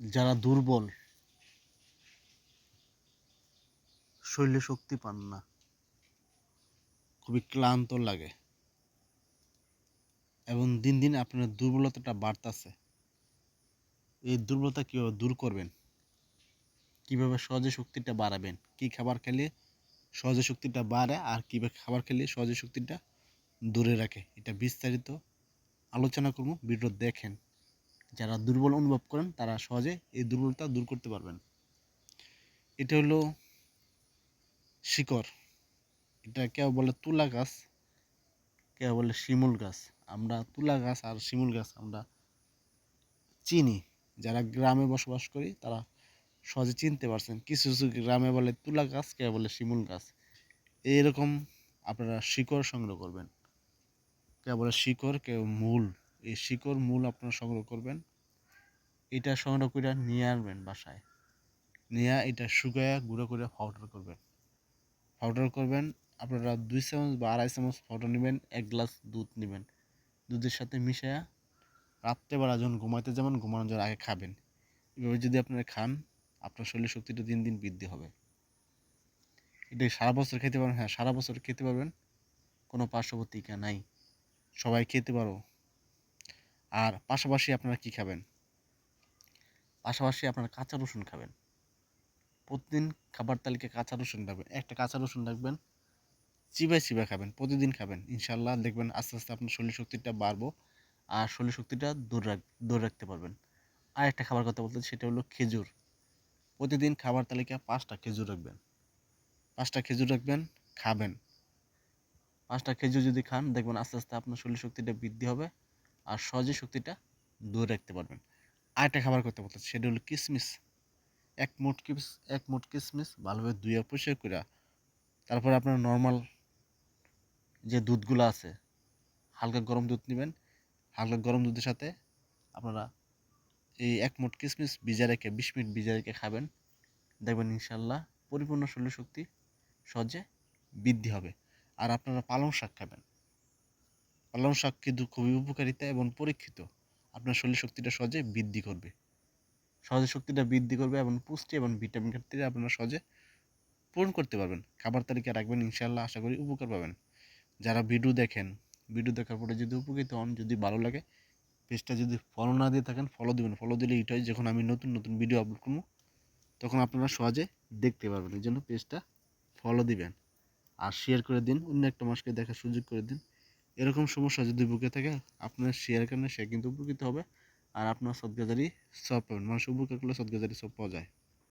যারা দুর্বল, শরীরে শক্তি পান না, খুবই ক্লান্ত লাগে এবং দিন দিন আপনার দুর্বলতাটা বাড়তেছে। এই দুর্বলতা কীভাবে দূর করবেন? কীভাবে সহজে শক্তিটা বাড়াবেন? কি খাবার খেলে সহজে শক্তিটা বাড়ে আর কীভাবে খাবার খেলে সহজে শক্তিটা দূরে রাখে? এটা বিস্তারিত আলোচনা করব ভিডিও দেখেন। যারা দুর্বল অনুভব করেন, তারা সহজে এই দুর্বলতা দূর করতে পারবেন। এটা হলো শিকড়। এটা কেউ বলে তুলা গাছ, কেউ বলে শিমুল গাছ। আমরা তুলা গাছ আর শিমুল গাছ আমরা চিনি। যারা গ্রামে বসবাস করি, তারা সহজে চিনতে পারছেন। কিছু কিছু গ্রামে বলে তুলা গাছ, কেউ বলে শিমুল গাছ। এইরকম আপনারা শিকড় সংগ্রহ করবেন। কেউ বলে শিকড়, কেউ মূল। এই শিকড় মূল আপনারা সংগ্রহ করবেন। এটা সংগ্রহ করে নিয়ে আনবেন বাসায়। নিয়ে এটা শুকায়া গুঁড়ো করে পাউডার করবেন। পাউডার করবেন, আপনারা দুই চামচ বা আড়াই চামচ পাউডার নেবেন, এক গ্লাস দুধ নেবেন। দুধের সাথে মিশায়া রাত্রেবেলা যখন ঘুমাইতে যাবেন, ঘুমানোর যাওয়ার আগে খাবেন। এভাবে যদি আপনারা খান, আপনার শরীরের শক্তিটা দিন দিন বৃদ্ধি হবে। এটা সারা বছর খেতে পারবেন? হ্যাঁ সারা বছর খেতে পারবেন। কোনো পার্শ্ববর্তীকা নাই। সবাই খেতে পারো। আর পাশাপাশি আপনারা কি খাবেন? পাশাপাশি আপনারা কাঁচা রসুন খাবেন। প্রতিদিন খাবার তালিকায় কাঁচা রসুন রাখবেন একটা কাঁচা রসুন রাখবেন চিবাই চিবাই খাবেন, প্রতিদিন খাবেন ইনশাল্লাহ দেখবেন আস্তে আস্তে আপনার শরীর শক্তিটা বাড়বো আর শরীর শক্তিটা দূর রাখ, দূর রাখতে পারবেন। আর একটা খাবার কথা বলতে সেটা হলো খেজুর। প্রতিদিন খাবার তালিকায় পাঁচটা খেজুর রাখবেন। পাঁচটা খেজুর রাখবেন, খাবেন। পাঁচটা খেজুর যদি খান, দেখবেন আস্তে আস্তে আপনার শরীর শক্তিটা বৃদ্ধি হবে। আর সহজে শক্তিটা দূরে রাখতে পারবেন। আর একটা খাবার করতে বলতে সেটা হলো কিশমিশ এক মুঠ কিস, এক মুঠ কিশমিশ ভালোভাবে ধুয়ে পরিষ্কার করে তারপর আপনার নর্মাল যে দুধগুলো আছে, হালকা গরম দুধ নেবেন। হালকা গরম দুধের সাথে আপনারা এই এক মুঠ কিশমিশ ভিজা রেখে, বিশ মিনিট ভিজা রেখে খাবেন। দেখবেন ইনশাল্লাহ পরিপূর্ণ শরীর শক্তি সহজে বৃদ্ধি হবে। আর আপনারা পালং শাক খাবেন। পালং শাক কিন্তু খুবই উপকারিতা এবং পরীক্ষিত। আপনার শরীর শক্তিটা সহজে বৃদ্ধি করবে। সহজে শক্তিটা বৃদ্ধি করবে এবং পুষ্টি এবং ভিটামিন ঘাটতিটা আপনারা সহজে পূরণ করতে পারবেন। খাবার তালিকা রাখবেন ইনশাল্লাহ আশা করি উপকার পাবেন। যারা ভিডিও দেখেন, ভিডিও দেখার পরে যদি উপকৃত হন, যদি ভালো লাগে, পেজটা যদি ফলো না দিয়ে থাকেন ফলো দিবেন। ফলো দিলে এটাই যখন আমি নতুন নতুন ভিডিও আপলোড করব, তখন আপনারা সহজে দেখতে পারবেন। এই জন্য পেজটা ফলো দিবেন। আর শেয়ার করে দিন, অন্য একটা মানুষকে দেখার সুযোগ করে দিন। এরকম সমস্যা যদি বুকে থাকে, আপনার শেয়ার কারণে সে কিন্তু উপকৃত হবে। আর আপনার সদগাজারি সব পাবেন। মানুষ উপকার করলে সদগাজারি সব পাওয়া যায়।